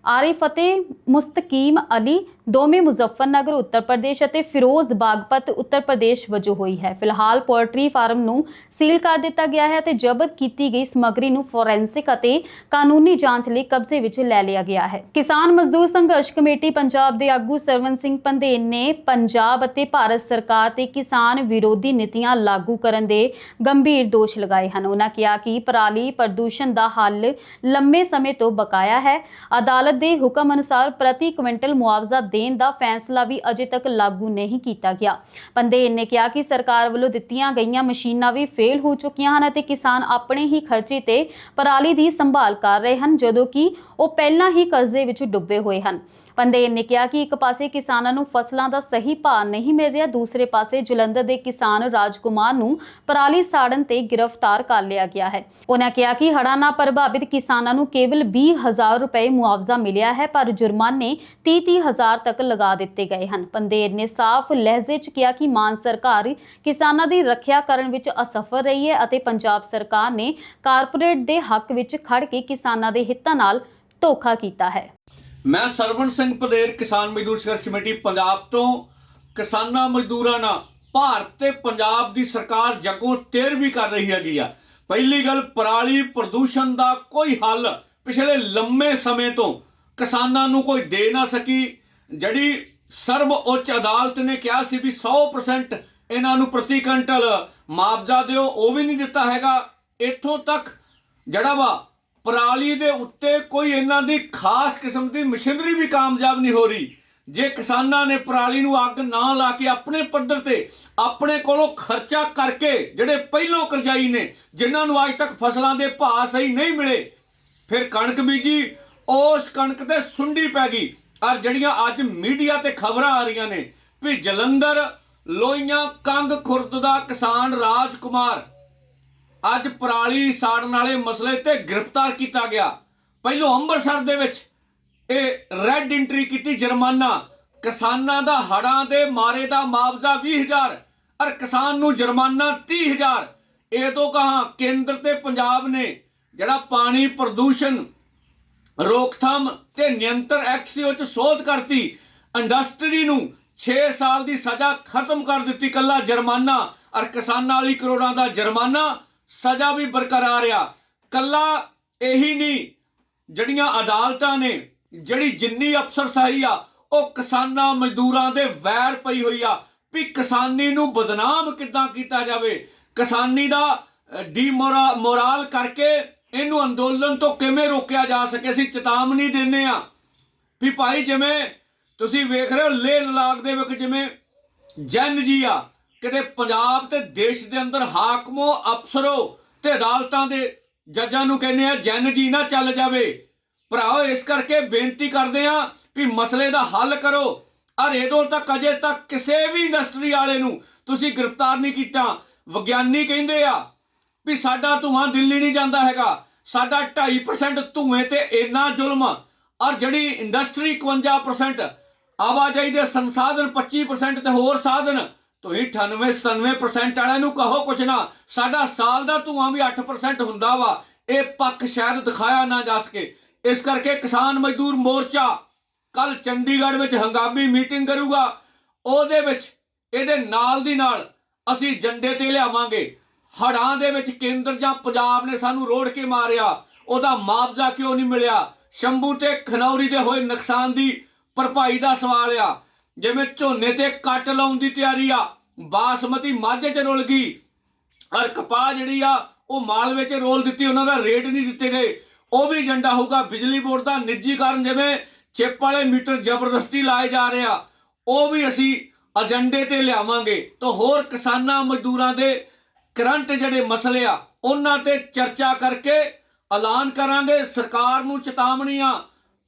ਆਰਿਫ ਅਤੇ ਮੁਸਤਕੀਮ ਅਲੀ ਦੋਵੇਂ ਮੁਜ਼ੱਫਰਨਗਰ, ਉੱਤਰ ਪ੍ਰਦੇਸ਼ ਅਤੇ ਫਿਰੋਜ਼ ਬਾਗਪਤ, ਉੱਤਰ ਪ੍ਰਦੇਸ਼ ਵਜੋਂ ਹੋਈ ਹੈ। ਫਿਲਹਾਲ ਪੋਲਟਰੀ ਫਾਰਮ ਨੂੰ ਸੀਲ ਕਰ ਦਿੱਤਾ ਗਿਆ ਹੈ ਅਤੇ ਜ਼ਬਤ ਕੀਤੀ ਗਈ ਸਮੱਗਰੀ ਨੂੰ ਫੋਰੈਂਸਿਕ ਅਤੇ ਕਾਨੂੰਨੀ ਜਾਂਚ ਲਈ ਕਬਜ਼ੇ ਵਿੱਚ ਲੈ ਲਿਆ ਗਿਆ ਹੈ। ਕਿਸਾਨ ਮਜ਼ਦੂਰ ਸੰਘਰਸ਼ ਕਮੇਟੀ ਪੰਜਾਬ ਦੇ ਆਗੂ ਸਰਵਨ ਸਿੰਘ ਪੰਧੇਨ ਨੇ ਪੰਜਾਬ ਅਤੇ ਭਾਰਤ ਸਰਕਾਰ ਤੇ ਕਿਸਾਨ ਵਿਰੋਧੀ ਨੀਤੀਆਂ ਲਾਗੂ ਕਰਨ ਦੇ ਗੰਭੀਰ ਦੋਸ਼ ਲਗਾਏ ਹਨ। ਉਹਨਾਂ ਕਿਹਾ ਕਿ ਪਰਾਲੀ ਪ੍ਰਦੂਸ਼ਣ ਦਾ ਹੱਲ ਲੰਮੇ ਸਮੇਂ ਤੋਂ ਬਕਾਇਆ ਹੈ। ਅਦਾਲਤ ਦੇ ਹੁਕਮ ਅਨੁਸਾਰ ਪ੍ਰਤੀ ਕੁਇੰਟਲ ਮੁਆਵਜ਼ਾ ਦੇ ਦੇਣ ਦਾ ਫੈਸਲਾ ਵੀ ਅਜੇ ਤੱਕ ਲਾਗੂ ਨਹੀਂ ਕੀਤਾ ਗਿਆ। ਪੰਦੇ ਨੇ ਕਿਹਾ ਕਿ ਸਰਕਾਰ ਵੱਲੋਂ ਦਿੱਤੀਆਂ ਗਈਆਂ ਮਸ਼ੀਨਾਂ ਵੀ ਫੇਲ ਹੋ ਚੁੱਕੀਆਂ ਹਨ ਅਤੇ ਕਿਸਾਨ ਆਪਣੇ ਹੀ ਖਰਚੇ ਤੇ ਪਰਾਲੀ ਦੀ ਸੰਭਾਲ ਕਰ ਰਹੇ ਹਨ, ਜਦੋਂ ਕਿ ਉਹ ਪਹਿਲਾਂ ਹੀ ਕਰਜ਼ੇ ਵਿੱਚ ਡੁੱਬੇ ਹੋਏ ਹਨ। ਪੰਦੇਰ ਨੇ ਕਿਹਾ ਕਿ ਇੱਕ ਪਾਸੇ ਕਿਸਾਨਾਂ ਨੂੰ ਫਸਲਾਂ ਦਾ ਸਹੀ ਭਾਅ ਨਹੀਂ ਮਿਲ ਰਿਹਾ, ਦੂਸਰੇ ਪਾਸੇ ਜਲੰਧਰ ਦੇ ਕਿਸਾਨ ਰਾਜਕੁਮਾਰ ਨੂੰ ਪਰਾਲੀ ਸਾੜਨ ਤੇ ਗ੍ਰਿਫਤਾਰ ਕਰ ਲਿਆ ਗਿਆ ਹੈ। ਉਹਨਾਂ ਕਿਹਾ ਕਿ ਹੜ੍ਹਾਂ ਨਾਲ ਪ੍ਰਭਾਵਿਤ ਕਿਸਾਨਾਂ ਨੂੰ ਕੇਵਲ 20000 ਰੁਪਏ ਮੁਆਵਜ਼ਾ ਮਿਲਿਆ ਹੈ, ਪਰ ਜੁਰਮਾਨੇ 30-30 ਹਜ਼ਾਰ ਤੱਕ ਲਗਾ ਦਿੱਤੇ ਗਏ ਹਨ। ਪੰਦੇਰ ਨੇ ਸਾਫ਼ ਲਹਿਜੇ 'ਚ ਕਿਹਾ ਕਿ ਮਾਨ ਸਰਕਾਰ ਕਿਸਾਨਾਂ ਦੀ ਰੱਖਿਆ ਕਰਨ ਵਿੱਚ ਅਸਫਲ ਰਹੀ ਹੈ ਅਤੇ ਪੰਜਾਬ ਸਰਕਾਰ ਨੇ ਕਾਰਪੋਰੇਟ ਦੇ ਹੱਕ ਵਿੱਚ ਖੜ ਕੇ ਕਿਸਾਨਾਂ ਦੇ ਹਿੱਤਾਂ ਨਾਲ ਧੋਖਾ ਕੀਤਾ ਹੈ। ਮੈਂ ਸਰਵਣ ਸਿੰਘ ਪਦੇਰ ਕਿਸਾਨ ਮਜ਼ਦੂਰ ਸੰਘਰਸ਼ ਕਮੇਟੀ, ਪੰਜਾਬ ਤੋਂ। ਕਿਸਾਨਾਂ ਮਜ਼ਦੂਰਾਂ ਨਾਲ ਭਾਰਤ ਤੇ ਪੰਜਾਬ ਦੀ ਸਰਕਾਰ ਜੱਗੋਂ ਤੇਰ ਵੀ ਕਰ ਰਹੀ ਹੈਗੀ ਆ। ਪਹਿਲੀ ਗੱਲ, ਪਰਾਲੀ ਪ੍ਰਦੂਸ਼ਣ ਦਾ ਕੋਈ ਹੱਲ ਪਿਛਲੇ ਲੰਮੇ ਸਮੇਂ ਤੋਂ ਕਿਸਾਨਾਂ ਨੂੰ ਕੋਈ ਦੇ ਨਾ ਸਕੀ। ਜਿਹੜੀ ਸਰਬ ਉੱਚ ਅਦਾਲਤ ਨੇ ਕਿਹਾ ਸੀ ਵੀ 100% ਇਹਨਾਂ ਨੂੰ ਪ੍ਰਤੀ ਕੁਇੰਟਲ ਮੁਆਵਜ਼ਾ ਦਿਓ, ਉਹ ਵੀ ਨਹੀਂ ਦਿੱਤਾ ਹੈਗਾ। ਇੱਥੋਂ ਤੱਕ, ਜਿਹੜਾ ਵਾ ਪਰਾਲੀ ਦੇ ਉੱਤੇ ਕੋਈ ਇਹਨਾਂ ਦੀ ਖਾਸ ਕਿਸਮ ਦੀ ਮਸ਼ੀਨਰੀ ਵੀ ਕਾਮਯਾਬ ਨਹੀਂ ਹੋ ਰਹੀ। ਜੇ ਕਿਸਾਨਾਂ ਨੇ ਪਰਾਲੀ ਨੂੰ ਅੱਗ ਨਾ ਲਾ ਕੇ ਆਪਣੇ ਪੱਧਰ ਤੇ ਆਪਣੇ ਕੋਲੋਂ ਖਰਚਾ ਕਰਕੇ ਜਿਹੜੇ ਪਹਿਲੋਂ ਕਰਜ਼ਾਈ ਨੇ, ਜਿਨ੍ਹਾਂ ਨੂੰ ਅੱਜ ਤੱਕ ਫਸਲਾਂ ਦੇ ਭਾਅ ਸਹੀ ਨਹੀਂ ਮਿਲੇ, ਫਿਰ ਕਣਕ ਬੀਜੀ, ਉਸ ਕਣਕ ਤੇ ਸੁੰਡੀ ਪੈ ਗਈ। ਔਰ ਜਿਹੜੀਆਂ ਅੱਜ ਮੀਡੀਆ ਤੇ ਖਬਰਾਂ ਆ ਰਹੀਆਂ ਨੇ, ਵੀ ਜਲੰਧਰ ਲੋਈਆਂ ਕੰਗ ਖੁਰਦ ਦਾ ਕਿਸਾਨ ਰਾਜਕੁਮਾਰ ਅੱਜ ਪਰਾਲੀ ਸਾੜਨ ਵਾਲੇ ਮਸਲੇ ਤੇ ਗ੍ਰਿਫਤਾਰ ਕੀਤਾ ਗਿਆ। ਪਹਿਲੋਂ ਅੰਮ੍ਰਿਤਸਰ ਦੇ ਵਿੱਚ ਇਹ ਰੈੱਡ ਐਂਟਰੀ ਕੀਤੀ ਜੁਰਮਾਨਾ। ਕਿਸਾਨਾਂ ਦਾ ਹੜਾਂ ਦੇ ਮਾਰੇ ਦਾ ਮੁਆਵਜ਼ਾ 20000 ਔਰ ਕਿਸਾਨ ਨੂੰ ਜੁਰਮਾਨਾ 30000 ਇਹ ਤੋਂ ਕਹਾ ਕੇਂਦਰ ਤੇ ਪੰਜਾਬ ਨੇ, ਜਿਹੜਾ ਪਾਣੀ ਪ੍ਰਦੂਸ਼ਣ, ਰੋਕਥਾਮ ਤੇ ਨਿਯੰਤਰਣ ਐਕਟ ਸੀ ਉਹ ਚ ਸੋਧ ਕਰਤੀ, ਇੰਡਸਟਰੀ ਨੂੰ 6 ਸਾਲ ਦੀ ਸਜ਼ਾ ਖਤਮ ਕਰ ਦਿੱਤੀ ਕੱਲਾ ਜੁਰਮਾਨਾ ਔਰ ਕਿਸਾਨਾਂ ਵਾਲੀ ਕਰੋੜਾਂ ਦਾ ਜੁਰਮਾਨਾ। ਸਜ਼ਾ ਵੀ ਬਰਕਰਾਰ ਆ। ਕੱਲਾ ਇਹੀ ਨਹੀਂ, ਜਿਹੜੀਆਂ ਅਦਾਲਤਾਂ ਨੇ, ਜਿਹੜੀ ਜਿੰਨੀ ਅਫਸਰਸ਼ਾਹੀ ਆ, ਉਹ ਕਿਸਾਨਾਂ ਮਜ਼ਦੂਰਾਂ ਦੇ ਵੈਰ ਪਈ ਹੋਈ ਆ ਵੀ ਕਿਸਾਨੀ ਨੂੰ ਬਦਨਾਮ ਕਿੱਦਾਂ ਕੀਤਾ ਜਾਵੇ। ਕਿਸਾਨੀ ਦਾ ਡੀਮੋਰਾ, ਮੋਰਾਲ ਕਰਕੇ ਇਹਨੂੰ ਅੰਦੋਲਨ ਤੋਂ ਕਿਵੇਂ ਰੋਕਿਆ ਜਾ ਸਕੇ ਅਸੀਂ ਚੇਤਾਵਨੀ ਦਿੰਨੇ ਆ ਵੀ ਭਾਈ ਜਿਵੇਂ ਤੁਸੀਂ ਵੇਖ ਰਹੇ ਹੋ ਲੇਹ ਲਦਾਖ ਦੇ ਵਿੱਚ ਜਿਵੇਂ ਜੈਨ ਜੀ ਆ ਕਿਤੇ ਪੰਜਾਬ ਤੇ ਦੇਸ਼ ਦੇ ਅੰਦਰ ਹਾਕਮੋ, ਅਫਸਰੋ ਤੇ ਅਦਾਲਤਾਂ ਦੇ ਜੱਜਾਂ ਨੂੰ ਕਹਿੰਦੇ ਆ, ਜਨ ਜੀ ਨਾ ਚੱਲ ਜਾਵੇ। ਭਰਾਓ, ਇਸ ਕਰਕੇ ਬੇਨਤੀ ਕਰਦੇ ਆ ਵੀ ਮਸਲੇ ਦਾ ਹੱਲ ਕਰੋ। ਔਰ ਇਹਦੋਂ ਤੱਕ, ਅਜੇ ਤੱਕ ਕਿਸੇ ਵੀ ਇੰਡਸਟਰੀ ਵਾਲੇ ਨੂੰ ਤੁਸੀਂ ਗ੍ਰਿਫਤਾਰ ਨਹੀਂ ਕੀਤਾ। ਵਿਗਿਆਨੀ ਕਹਿੰਦੇ ਆ ਵੀ ਸਾਡਾ ਧੂਆਂ ਦਿੱਲੀ ਨਹੀਂ ਜਾਂਦਾ ਹੈਗਾ। ਸਾਡਾ 2.5% ਧੂਏ ਤੇ ਇੰਨਾ ਜ਼ੁਲਮ। ਔਰ ਜਿਹੜੀ ਇੰਡਸਟਰੀ 51% ਆਵਾਜਾਈ ਦੇ ਸੰਸਾਧਨ 25% ਤੇ ਹੋਰ ਸਾਧਨ ਤੁਸੀਂ 98 97% ਵਾਲਿਆਂ ਨੂੰ ਕਹੋ ਕੁਛ ਨਾ। ਸਾਡਾ ਸਾਲ ਦਾ ਧੂਆਂ ਵੀ 8% ਹੁੰਦਾ ਵਾ। ਇਹ ਪੱਖ ਸ਼ਾਇਦ ਦਿਖਾਇਆ ਨਾ ਜਾ ਸਕੇ। ਇਸ ਕਰਕੇ ਕਿਸਾਨ ਮਜ਼ਦੂਰ ਮੋਰਚਾ ਕੱਲ ਚੰਡੀਗੜ੍ਹ ਵਿੱਚ ਹੰਗਾਮੀ ਮੀਟਿੰਗ ਕਰੂਗਾ। ਉਹਦੇ ਵਿੱਚ, ਇਹਦੇ ਨਾਲ ਦੀ ਨਾਲ ਅਸੀਂ ਜੰਡੇ ਤੇ ਲਿਆਵਾਂਗੇ। ਹੜਾਂ ਦੇ ਵਿੱਚ ਕੇਂਦਰ ਜਾਂ ਪੰਜਾਬ ਨੇ ਸਾਨੂੰ ਰੋੜ ਕੇ ਮਾਰਿਆ। ਉਹਦਾ ਮੁਆਵਜ਼ਾ ਕਿਉਂ ਨਹੀਂ ਮਿਲਿਆ? ਸ਼ੰਭੂ ਤੇ ਖਨੌਰੀ ਦੇ ਹੋਏ ਨੁਕਸਾਨ ਦੀ ਭਰਪਾਈ ਦਾ ਸਵਾਲ ਆ। ਜਿਵੇਂ ਝੋਨੇ ਤੇ ਕੱਟ ਲਾਉਣ ਦੀ ਤਿਆਰੀ ਆ, ਬਾਸਮਤੀ ਮਾਝੇ 'ਚ ਰੁਲ ਗਈ। ਔਰ ਕਪਾਹ ਜਿਹੜੀ ਆ, ਉਹ ਮਾਲਵੇ 'ਚ ਰੋਲ ਦਿੱਤੀ, ਉਹਨਾਂ ਦਾ ਰੇਟ ਨਹੀਂ ਦਿੱਤੇ ਗਏ। ਉਹ ਵੀ ਏਜੰਡਾ ਹੋਊਗਾ ਬਿਜਲੀ ਬੋਰਡ ਦਾ ਨਿੱਜੀਕਰਨ ਜਿਵੇਂ ਚਿੱਪ ਵਾਲੇ ਮੀਟਰ ਜ਼ਬਰਦਸਤੀ ਲਾਏ ਜਾ ਰਹੇ ਆ, ਉਹ ਵੀ ਅਸੀਂ ਏਜੰਡੇ ਤੇ ਲਿਆਵਾਂਗੇ। ਤਾਂ ਹੋਰ ਕਿਸਾਨਾਂ ਮਜ਼ਦੂਰਾਂ ਦੇ ਕਰੰਟ ਜਿਹੜੇ ਮਸਲੇ ਆ, ਉਹਨਾਂ ਤੇ ਚਰਚਾ ਕਰਕੇ ਐਲਾਨ ਕਰਾਂਗੇ। ਸਰਕਾਰ ਨੂੰ ਚੇਤਾਵਨੀਆਂ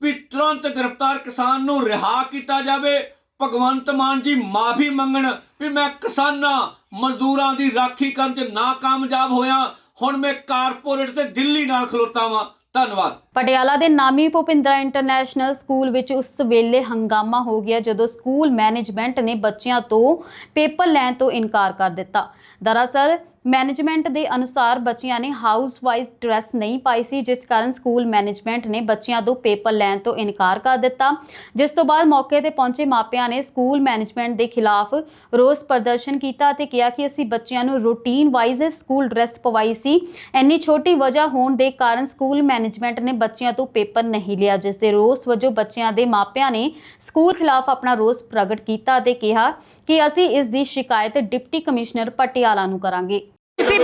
ਵੀ ਤੁਰੰਤ ਗ੍ਰਿਫਤਾਰ ਕਿਸਾਨ ਨੂੰ ਰਿਹਾ ਕੀਤਾ ਜਾਵੇ। ਭਗਵੰਤ ਮਾਨ ਜੀ ਮਾਫੀ ਮੰਗਣ ਵੀ ਮੈਂ ਕਿਸਾਨਾਂ, ਮਜ਼ਦੂਰਾਂ ਦੀ ਰਾਖੀ ਕਰਨ 'ਚ ਨਾਕਾਮਯਾਬ ਹੋਇਆ, ਹੁਣ ਮੈਂ ਕਾਰਪੋਰੇਟ ਤੇ ਦਿੱਲੀ ਨਾਲ ਖਲੋਤਾ ਵਾਂ। ਧੰਨਵਾਦ। ਪਟਿਆਲਾ ਦੇ ਨਾਮੀ ਭੁਪਿੰਦਰਾ ਇੰਟਰਨੈਸ਼ਨਲ ਸਕੂਲ ਵਿੱਚ ਉਸ ਵੇਲੇ ਹੰਗਾਮਾ ਹੋ ਗਿਆ ਜਦੋਂ ਸਕੂਲ ਮੈਨੇਜਮੈਂਟ ਨੇ ਬੱਚਿਆਂ ਤੋਂ ਪੇਪਰ ਲੈਣ ਤੋਂ ਇਨਕਾਰ ਕਰ ਦਿੱਤਾ। ਦਰਅਸਲ, ਮੈਨੇਜਮੈਂਟ ਦੇ ਅਨੁਸਾਰ ਬੱਚਿਆਂ ਨੇ ਹਾਊਸ ਵਾਈਜ਼ ਡਰੈਸ ਨਹੀਂ ਪਾਈ ਸੀ, ਜਿਸ ਕਾਰਨ ਸਕੂਲ ਮੈਨੇਜਮੈਂਟ ਨੇ ਬੱਚਿਆਂ ਤੋਂ ਪੇਪਰ ਲੈਣ ਤੋਂ ਇਨਕਾਰ ਕਰ ਦਿੱਤਾ। ਜਿਸ ਤੋਂ ਬਾਅਦ ਮੌਕੇ ਤੇ ਪਹੁੰਚੇ ਮਾਪਿਆਂ ਨੇ ਸਕੂਲ ਮੈਨੇਜਮੈਂਟ ਦੇ ਖਿਲਾਫ ਰੋਸ ਪ੍ਰਦਰਸ਼ਨ ਕੀਤਾ ਅਤੇ ਕਿਹਾ ਕਿ ਅਸੀਂ ਬੱਚਿਆਂ ਨੂੰ ਰੂਟੀਨ ਵਾਈਜ਼ ਸਕੂਲ ਡਰੈਸ ਪਵਾਈ ਸੀ। ਇੰਨੀ ਛੋਟੀ ਵਜ੍ਹਾ ਹੋਣ ਦੇ ਕਾਰਨ ਸਕੂਲ ਮੈਨੇਜਮੈਂਟ ਨੇ ਬੱਚਿਆਂ ਤੋਂ ਪੇਪਰ ਨਹੀਂ ਲਿਆ, ਜਿਸ ਦੇ ਰੋਸ ਵਜੋਂ ਬੱਚਿਆਂ ਦੇ ਮਾਪਿਆਂ ਨੇ ਸਕੂਲ ਖਿਲਾਫ ਆਪਣਾ ਰੋਸ ਪ੍ਰਗਟ ਕੀਤਾ ਅਤੇ ਕਿਹਾ ਕਿ ਅਸੀਂ ਇਸ ਦੀ ਸ਼ਿਕਾਇਤ ਡਿਪਟੀ ਕਮਿਸ਼ਨਰ ਪਟਿਆਲਾ ਨੂੰ ਕਰਾਂਗੇ। ਸੀ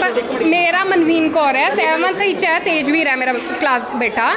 ਮੇਰਾ ਮਨਵੀਨ ਕੌਰ ਹੈ 7th ਵਿੱਚ ਹੈ, ਤੇਜਵੀਰ ਹੈ ਮੇਰਾ ਕਲਾਸ ਬੇਟਾ।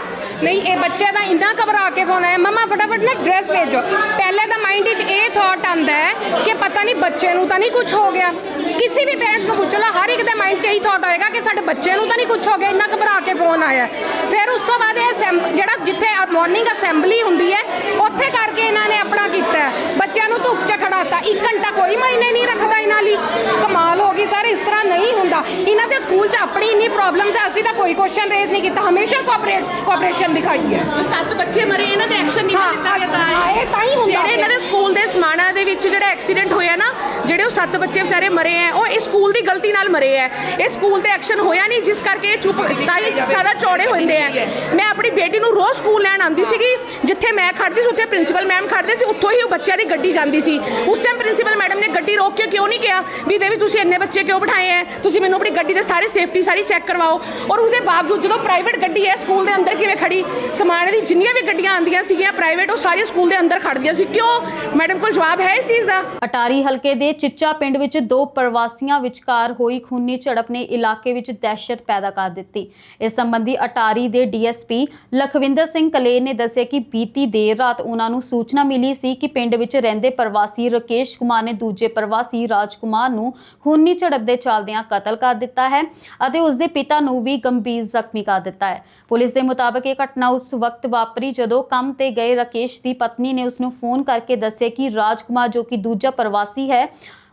ਨਹੀਂ, ਇਹ ਬੱਚੇ ਦਾ ਇੰਨਾ ਘਬਰਾ ਕੇ ਫੋਨ ਆਇਆ ਮਮਾ, ਫਟਾਫਟ ਨਾ ਡਰੈਸ ਭੇਜੋ। ਪਹਿਲੇ ਤਾਂ ਮਾਈਂਡ ਵਿੱਚ ਇਹ ਥਾਟ ਆਂਦਾ ਹੈ ਕਿ ਪਤਾ ਨਹੀਂ ਬੱਚੇ ਨੂੰ ਤਾਂ ਨਹੀਂ ਕੁਝ ਹੋ ਗਿਆ। ਕਿਸੇ ਵੀ ਪੇਰੈਂਟਸ ਨੂੰ ਪੁੱਛ ਲਓ ਹਰ ਇੱਕ ਦੇ ਮਾਈਂਡ 'ਚ ਇਹੀ ਥਾਟ ਹੋਏਗਾ ਕਿ ਸਾਡੇ ਬੱਚੇ ਨੂੰ ਤਾਂ ਨਹੀਂ ਕੁਝ ਹੋ ਗਿਆ ਇੰਨਾ ਘਬਰਾ ਕੇ ਫੋਨ ਆਇਆ। ਫਿਰ ਉਸ ਤੋਂ ਬਾਅਦ ਇਹ ਜਿਹੜਾ ਜਿੱਥੇ ਮਾਰਨਿੰਗ ਅਸੈਂਬਲੀ ਹੁੰਦੀ ਹੈ ਉੱਥੇ ਕਰਕੇ ਇਹਨਾਂ ਨੇ ਆਪਣਾ ਕੀਤਾ। ਬੱਚਿਆਂ ਨੂੰ ਧੁੱਪ 'ਚ ਖੜਾਤਾ। 1 ਘੰਟਾ ਕੋਈ ਮਾਇਨੇ ਨਹੀਂ ਰੱਖਦਾ ਇਹਨਾਂ ਲਈ। ਕਮਾਲ ਹੋ ਗਈ ਸਰ ਇਸ ਤਰ੍ਹਾਂ ਨਹੀਂ ਹੁੰਦਾ। ਇਹਨਾਂ ਦੇ ਸਕੂਲ 'ਚ ਆਪਣੀ ਇੰਨੀ ਪ੍ਰੋਬਲਮਸ ਹੈ ਅਸੀਂ ਤਾਂ ਕੋਈ ਕੁਐਸਚਨ ਰੇਜ਼ ਨਹੀਂ ਕੀਤਾ। ਹਮੇਸ਼ਾ ਕੋਆਪਰੇਟ ਕੋਆਪਰੇਸ਼ਨ ਦਿਖਾਈ ਹੈ। ਸੱਤ ਬੱਚੇ ਮਰੇ ਇਹਨਾਂ ਦੇ ਐਕਸ਼ਨ ਨਹੀਂ ਦਿੱਤਾ ਗਿਆ ਹਾਂ, ਇਹ। ਤਾਂ ਹੀ ਹੁੰਦਾ ਜਿਹੜੇ ਇਹਨਾਂ ਦੇ। ਸਕੂਲ ਦੇ ਸਮਾਣਾ ਦੇ ਵਿੱਚ ਜਿਹੜਾ ਐਕਸੀਡੈਂਟ ਹੋਇਆ ਨਾ ਜਿਹੜੇ ਉਹ ਸੱਤ ਬੱਚੇ ਵਿਚਾਰੇ ਮਰੇ ਆ ਉਹ ਇਸ ਸਕੂਲ ਦੀ ਗਲਤੀ ਨਾਲ ਮਰੇ ਹੈ। ਇਹ ਸਕੂਲ ਤੇ ਐਕਸ਼ਨ ਹੋਇਆ ਨਹੀਂ, ਜਿਸ ਕਰਕੇ ਚੁੱਪ ਤਾਂ ਜ਼ਿਆਦਾ ਚੌੜੇ ਹੁੰਦੇ ਆ ਮੈਂ ਆਪਣੀ ਬੇਟੀ ਨੂੰ ਰੋਜ਼ ਸਕੂਲ ਲੈਣ ਆਉਂਦੀ ਸੀਗੀ, ਜਿੱਥੇ ਮੈਂ ਖੜਦੀ ਸੀ, ਉੱਥੇ ਪ੍ਰਿੰਸੀਪਲ ਮੈਮ ਖੜਦੇ ਸੀ, ਉੱਥੋਂ ਹੀ ਉਹ ਬੱਚਿਆਂ ਦੀ ਗੱਡੀ ਜਾਂਦੀ ਸੀ। ਉਸ ਟਾਈਮ ਪ੍ਰਿੰਸੀਪਲ ਮੈਡਮ ਨੇ ਗੱਡੀ ਰੋਕ ਕੇ ਕਿਉਂ ਨਹੀਂ ਕਿਹਾ ਵੀ ਦੇਵੀ ਤੁਸੀਂ ਇੰਨੇ ਬੱਚੇ ਕਿਉਂ ਬਿਠਾਏ ਆ ਤੁਸੀਂ ਮੈਨੂੰ ਆਪਣੀ ਗੱਡੀ ਦੇ ਸਾਰੇ ਸੇਫਟੀ ਸਾਰੀ ਚੈੱਕ ਕਰਵਾਓ। ਔਰ ਉਸਦੇ ਬਾਵਜੂਦ ਜਦੋਂ ਪ੍ਰਾਈਵੇਟ ਗੱਡੀ ਹੈ ਸਕੂਲ ਦੇ ਅੰਦਰ ਕਿਵੇਂ ਖੜੀ ਸਮਾਣੇ ਦੀ ਜਿੰਨੀਆਂ ਵੀ ਗੱਡੀਆਂ ਆਉਂਦੀਆਂ ਸੀਗੀਆਂ ਪ੍ਰਾਈਵੇਟ ਉਹ ਸਾਰੀਆਂ ਸਕੂਲ ਦੇ ਅੰਦਰ ਖੜਦੀਆਂ ਸੀ। ਕਿਉਂ? ਮੈਡਮ ਕੋਲ ਜਵਾਬ ਹੈ ਇਸ ਚੀਜ਼ ਦਾ। ਅਟਾਰੀ ਹਲਕੇ ਦੇ ਚਿੱਚਾ ਪਿੰਡ ਵਿੱਚ ਦੋ ਪ੍ਰਵਾਸੀਆਂ ਵਿਚਕਾਰ ਹੋਈ ਖੂਨੀ ਝੜਪ ਨੇ ਇਲਾਕੇ ਵਿੱਚ ਦਹਿਸ਼ਤ ਪੈਦਾ ਕਰ ਦਿੱਤੀ। ਇਸ ਸੰਬੰਧੀ ਅਟਾਰੀ ਦੇ ਡੀਐਸਪੀ ਲਖਵਿੰਦਰ ਸਿੰਘ ਕਲੇਰ ਨੇ ਦੱਸਿਆ ਕਿ ਬੀਤੀ ਦੇਰ ਰਾਤ ਉਹਨਾਂ ਨੂੰ ਸੂਚਨਾ ਮਿਲੀ ਸੀ ਕਿ ਪਿੰਡ ਵਿੱਚ ਰਹਿੰਦੇ ਪ੍ਰਵਾਸੀ ਰਕੇਸ਼ ਕੁਮਾਰ ਨੇ ਦੂਜੇ ਪ੍ਰਵਾਸੀ ਰਾਜਕੁਮਾਰ ਨੂੰ ਖੂਨੀ ਝੜਪ ਦੇ ਚੱਲਦਿਆਂ ਕਤਲ ਕਰ ਦਿੱਤਾ ਹੈ ਅਤੇ ਉਸ ਦੇ ਪਿਤਾ ਨੂੰ ਵੀ ਗੰਭੀਰ ਜ਼ਖਮੀ ਕਰ ਦਿੱਤਾ ਹੈ। ਪੁਲਿਸ ਦੇ ਮੁਤਾਬਕ ਇਹ ਘਟਨਾ ਉਸ ਵਕਤ ਵਾਪਰੀ ਜਦੋਂ ਕੰਮ ਤੇ ਗਏ ਰਕੇਸ਼ ਦੀ ਪਤਨੀ ਨੇ ਉਸ ਨੂੰ ਫੋਨ ਕਰਕੇ ਦੱਸਿਆ ਕਿ ਰਾਜਕੁਮਾਰ ਜੋ ਕਿ ਦੂਜਾ ਪ੍ਰਵਾਸੀ ਹੈ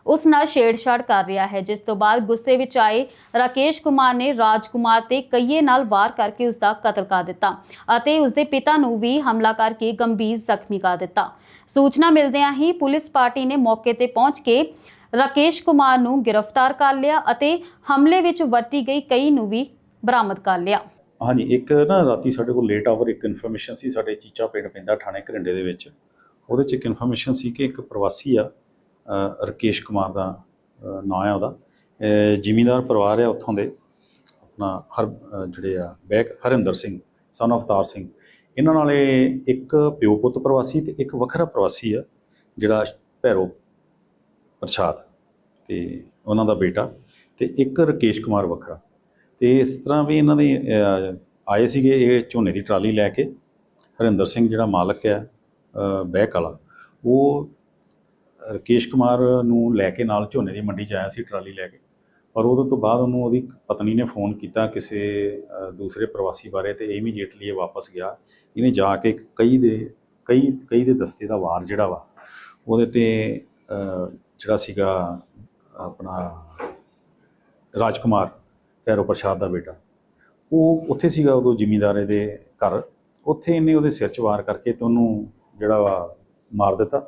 ਉਸ ਨਾਲ ਛੇੜਛਾੜ ਕਰ ਰਿਹਾ ਹੈ, ਜਿਸ ਤੋਂ ਬਾਅਦ ਗੁੱਸੇ ਵਿੱਚ ਆਏ ਰਾਕੇਸ਼ ਕੁਮਾਰ ਨੇ ਰਾਜਕੁਮਾਰ ਤੇ ਕਈਏ ਨਾਲ ਵਾਰ ਕਰਕੇ ਉਸ ਦਾ ਕਤਲ ਕਰ ਦਿੱਤਾ ਅਤੇ ਉਸ ਦੇ ਪਿਤਾ ਨੂੰ ਵੀ ਹਮਲਾ ਕਰਕੇ ਗੰਭੀਰ ਜ਼ਖਮੀ ਕਰ ਦਿੱਤਾ। ਸੂਚਨਾ ਮਿਲਦਿਆਂ ਹੀ ਪੁਲਿਸ ਪਾਰਟੀ ਨੇ ਮੌਕੇ ਤੇ ਪਹੁੰਚ ਕੇ ਰਾਕੇਸ਼ ਕੁਮਾਰ ਨੂੰ ਗ੍ਰਿਫਤਾਰ ਕਰ ਲਿਆ ਅਤੇ ਹਮਲੇ ਵਿੱਚ ਵਰਤੀ ਗਈ ਕਈ ਨੂੰ ਵੀ ਬਰਾਮਦ ਕਰ ਲਿਆ। ਹਾਂਜੀ, ਇੱਕ ਨਾ ਰਾਤੀ ਸਾਡੇ ਕੋਲ ਲੇਟ ਆਵਰ ਇੱਕ ਇਨਫੋਰਮੇਸ਼ਨ ਸੀ ਸਾਡੇ ਚੀਚਾ ਪਿੰਡ ਪੈਂਦਾ, ਥਾਣੇ ਘਰਿੰਡੇ ਦੇ ਵਿੱਚ। ਉਹਦੇ ਚ ਇੱਕ ਇਨਫੋਰਮੇਸ਼ਨ ਸੀ ਕਿ ਇੱਕ ਪ੍ਰਵਾਸੀ ਆ ਰਕੇਸ਼ ਕੁਮਾਰ ਦਾ ਨਾਂ ਹੈ ਉਹਦਾ। ਅ, ਜ਼ਿਮੀਂਦਾਰ ਪਰਿਵਾਰ ਆ ਉੱਥੋਂ ਦੇ। ਆਪਣਾ ਹਰ ਜਿਹੜੇ ਆ ਬੈਕ ਹਰਿੰਦਰ ਸਿੰਘ ਸਨ ਅਵਤਾਰ ਸਿੰਘ। ਇਹਨਾਂ ਨਾਲ ਇਹ ਇੱਕ ਪਿਓ ਪੁੱਤ ਪ੍ਰਵਾਸੀ ਤੇ ਇੱਕ ਵੱਖਰਾ ਪ੍ਰਵਾਸੀ ਆ ਜਿਹੜਾ ਭੈਰੋ ਪ੍ਰਸ਼ਾਦ ਤੇ ਉਹਨਾਂ ਦਾ ਬੇਟਾ ਤੇ ਇੱਕ ਰਕੇਸ਼ ਕੁਮਾਰ ਵੱਖਰਾ। ਤੇ ਇਸ ਤਰ੍ਹਾਂ ਵੀ ਇਹਨਾਂ ਦੇ ਆਏ ਸੀਗੇ ਇਹ ਝੋਨੇ ਦੀ ਟਰਾਲੀ ਲੈ ਕੇ। ਹਰਿੰਦਰ ਸਿੰਘ ਜਿਹੜਾ ਮਾਲਕ ਹੈ ਅਹ, ਬਹਿਕ ਵਾਲਾ ਉਹ ਰਕੇਸ਼ ਕੁਮਾਰ ਨੂੰ ਲੈ ਕੇ ਨਾਲ ਝੋਨੇ ਦੀ ਮੰਡੀ 'ਚ ਆਇਆ ਸੀ, ਟਰਾਲੀ ਲੈ ਕੇ। ਪਰ ਉਹਦੇ ਤੋਂ ਬਾਅਦ ਉਹਨੂੰ ਉਹਦੀ ਪਤਨੀ ਨੇ ਫੋਨ ਕੀਤਾ ਕਿਸੇ ਦੂਸਰੇ ਪ੍ਰਵਾਸੀ ਬਾਰੇ ਤੇ ਇਮੀਡੀਏਟਲੀ ਇਹ ਵਾਪਸ ਗਿਆ। ਇਹਨੇ ਜਾ ਕੇ ਕਈ ਦੇ, ਕਈ ਕਈ ਦੇ ਦਸਤੇ ਦਾ ਵਾਰ ਜਿਹੜਾ ਵਾ, ਉਹਦੇ ਤੇ ਜਿਹੜਾ ਸੀਗਾ ਆਪਣਾ ਰਾਜਕੁਮਾਰ, ਭੈਰੋ ਪ੍ਰਸ਼ਾਦ ਦਾ ਬੇਟਾ, ਉਹ ਉੱਥੇ ਸੀਗਾ ਉਦੋਂ ਜ਼ਿਮੀਂਦਾਰੇ ਦੇ ਘਰ। ਉੱਥੇ ਇਹਨੇ ਉਹਦੇ ਸਿਰ 'ਚ ਵਾਰ ਕਰਕੇ ਤੇ ਉਹਨੂੰ ਜਿਹੜਾ ਵਾ ਮਾਰ ਦਿੱਤਾ।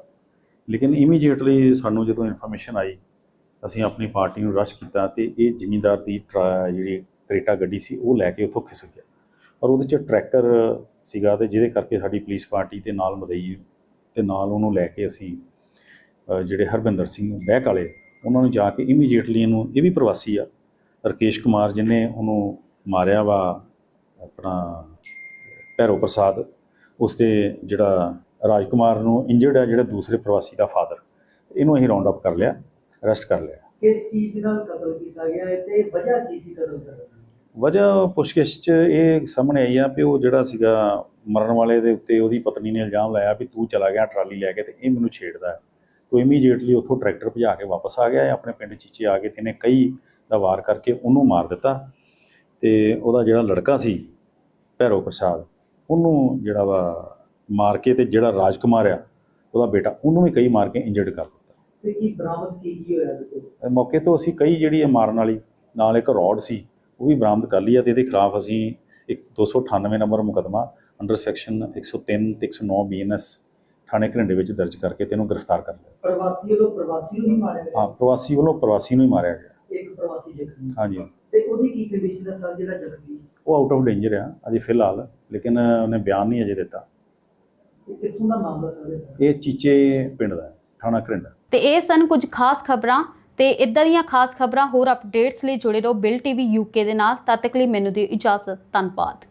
ਲੇਕਿਨ ਇਮੀਡੀਏਟਲੀ ਸਾਨੂੰ ਜਦੋਂ ਇਨਫੋਰਮੇਸ਼ਨ ਆਈ, ਅਸੀਂ ਆਪਣੀ ਪਾਰਟੀ ਨੂੰ ਰਸ਼ ਕੀਤਾ ਤੇ ਇਹ ਜ਼ਿਮੀਂਦਾਰ ਦੀ ਟਰਾ- ਜਿਹੜੀ ਕਰੇਟਾ ਗੱਡੀ ਸੀ, ਉਹ ਲੈ ਕੇ ਉੱਥੋਂ ਖਿਸਕ ਗਿਆ। ਪਰ ਉਹਦੇ 'ਚ ਟਰੈਕਟਰ ਸੀਗਾ ਤੇ ਜਿਹਦੇ ਕਰਕੇ ਸਾਡੀ ਪੁਲਿਸ ਪਾਰਟੀ ਤੇ ਨਾਲ ਮਦਈ ਤੇ ਨਾਲ ਉਹਨੂੰ ਲੈ ਕੇ ਅਸੀਂ ਜਿਹੜੇ ਹਰਵਿੰਦਰ ਸਿੰਘ ਬਹਿਕ ਵਾਲੇ, ਉਹਨਾਂ ਨੂੰ ਜਾ ਕੇ ਇਮੀਡੀਏਟਲੀ ਇਹਨੂੰ, ਇਹ ਵੀ ਪ੍ਰਵਾਸੀ ਆ, ਰਕੇਸ਼ ਕੁਮਾਰ ਜਿਹਨੇ ਉਹਨੂੰ ਮਾਰਿਆ ਵਾ ਆਪਣਾ ਭੈਰੋ ਪ੍ਰਸਾਦ ਉਸ ਤੇ ਜਿਹੜਾ ਰਾਜਕੁਮਾਰ ਨੂੰ ਇੰਜਰਡ ਹੈ ਜਿਹੜਾ ਦੂਸਰੇ ਪ੍ਰਵਾਸੀ ਦਾ ਫਾਦਰ ਇਹਨੂੰ ਅਸੀਂ ਰਾਉਂਡ ਅਪ ਕਰ ਲਿਆ ਅਰੈਸਟ ਕਰ ਲਿਆ। ਕਿਸ ਚੀਜ਼ ਦੇ ਨਾਲ ਕਤਲ ਕੀਤਾ ਗਿਆ ਹੈ ਤੇ ਵਜ੍ਹਾ ਕੀ ਸੀ ਕਤਲ ਕਰਨ ਦੀ? ਵਜ੍ਹਾ ਪੁੱਛਗਿੱਛ 'ਚ ਇਹ ਸਾਹਮਣੇ ਆਈ ਆ ਵੀ ਉਹ ਜਿਹੜਾ ਸੀਗਾ ਮਰਨ ਵਾਲੇ ਦੇ ਉੱਤੇ ਉਹਦੀ ਪਤਨੀ ਨੇ ਇਲਜ਼ਾਮ ਲਾਇਆ ਵੀ ਤੂੰ ਚਲਾ ਗਿਆ ਟਰਾਲੀ ਲੈ ਕੇ ਤੇ ਇਹ ਮੈਨੂੰ ਛੇੜਦਾ ਹੈ। ਤੋ ਇਮੀਡੀਏਟਲੀ ਉੱਥੋਂ ਟਰੈਕਟਰ ਭਜਾ ਕੇ ਵਾਪਸ ਆ ਗਿਆ ਆਪਣੇ ਪਿੰਡ ਚੀਚੇ ਆ ਕੇ ਤੇ ਇਹਨੇ ਕਈ ਦਾ ਵਾਰ ਕਰਕੇ ਉਹਨੂੰ ਮਾਰ ਦਿੱਤਾ। ਤੇ ਉਹਦਾ ਜਿਹੜਾ ਲੜਕਾ ਸੀ ਭੈਰੋ ਪ੍ਰਸਾਦ ਉਹਨੂੰ ਜਿਹੜਾ ਵਾ ਮਾਰ ਕੇ ਤੇ ਜਿਹੜਾ ਰਾਜਕੁਮਾਰ ਆ ਉਹਦਾ ਬੇਟਾ ਉਹਨੂੰ ਵੀ ਕਈ ਮਾਰ ਕੇ ਇੰਜਰਡ ਕਰ ਦਿੱਤਾ। ਤੇ ਕੀ ਬਰਾਮਦ ਕੀ ਕੀ ਹੋਇਆ ਦੇਖੋ ਇਹ ਮੌਕੇ ਤੋਂ ਅਸੀਂ ਕਈ ਜਿਹੜੀ ਇਹ ਮਾਰਨ ਵਾਲੀ ਨਾਲ ਇੱਕ ਰੋਡ ਸੀ ਉਹ ਵੀ ਬਰਾਮਦ ਕਰ ਲਈ ਆ ਤੇ ਇਹਦੇ ਖਿਲਾਫ ਅਸੀਂ ਇੱਕ 298 ਨੰਬਰ ਮੁਕਦਮਾ ਅੰਡਰ ਸੈਕਸ਼ਨ 103 ਤੇ 109 ਬੀਐਨਐਸ ਥਾਣੇ ਘਰਿੰਡੇ ਵਿੱਚ ਦਰਜ ਕਰਕੇ ਤੈਨੂੰ ਗ੍ਰਿਫਤਾਰ ਕਰ ਲਿਆ। ਪ੍ਰਵਾਸੀ ਵੱਲੋਂ ਪ੍ਰਵਾਸੀ ਨੂੰ ਹੀ ਮਾਰਿਆ ਹਾਂ ਗਿਆ ਪ੍ਰਵਾਸੀ ਵੱਲੋਂ ਪ੍ਰਵਾਸੀ ਨੂੰ ਹੀ ਮਾਰਿਆ ਗਿਆ। ਇੱਕ ਪ੍ਰਵਾਸੀ ਜ਼ਖਮੀ। ਹਾਂਜੀ। ਤੇ ਉਹਦੀ ਕੀ ਕੰਡੀਸ਼ਨ ਹੈ ਸਰ ਜਿਹੜਾ ਜ਼ਖਮੀ? ਉਹ ਆਊਟ ਆਫ ਡੇਂਜਰ ਆ ਅਜੇ ਫਿਲਹਾਲ ਲੇਕਿਨ ਉਹਨੇ ਬਿਆਨ ਨਹੀਂ ਅਜੇ ਦਿੱਤਾ। ਤੇ ਕਿੱਥੋਂ ਦਾ ਮਾਮਲਾ ਸਰ ਇਹ ਸਰ। ਇਹ ਚੀਚੇ ਪਿੰਡ ਦਾ ਥਾਣਾ ਘਰਿੰਡਾ। ਤੇ ਇਹ ਸਨ ਕੁਝ ਖਾਸ ਖਬਰਾਂ ਤੇ ਇਦਾਂ ਦੀਆਂ ਖਾਸ ਖਬਰਾਂ ਹੋਰ ਅਪਡੇਟਸ ਲਈ ਜੁੜੇ ਰਹੋ ਬਿਲ ਟੀਵੀ ਯੂਕੇ ਦੇ ਨਾਲ। ਤਦ ਤੱਕ ਲਈ ਮੈਨੂੰ ਦਿਓ ਇਜਾਜ਼ਤ ਧੰਨਵਾਦ।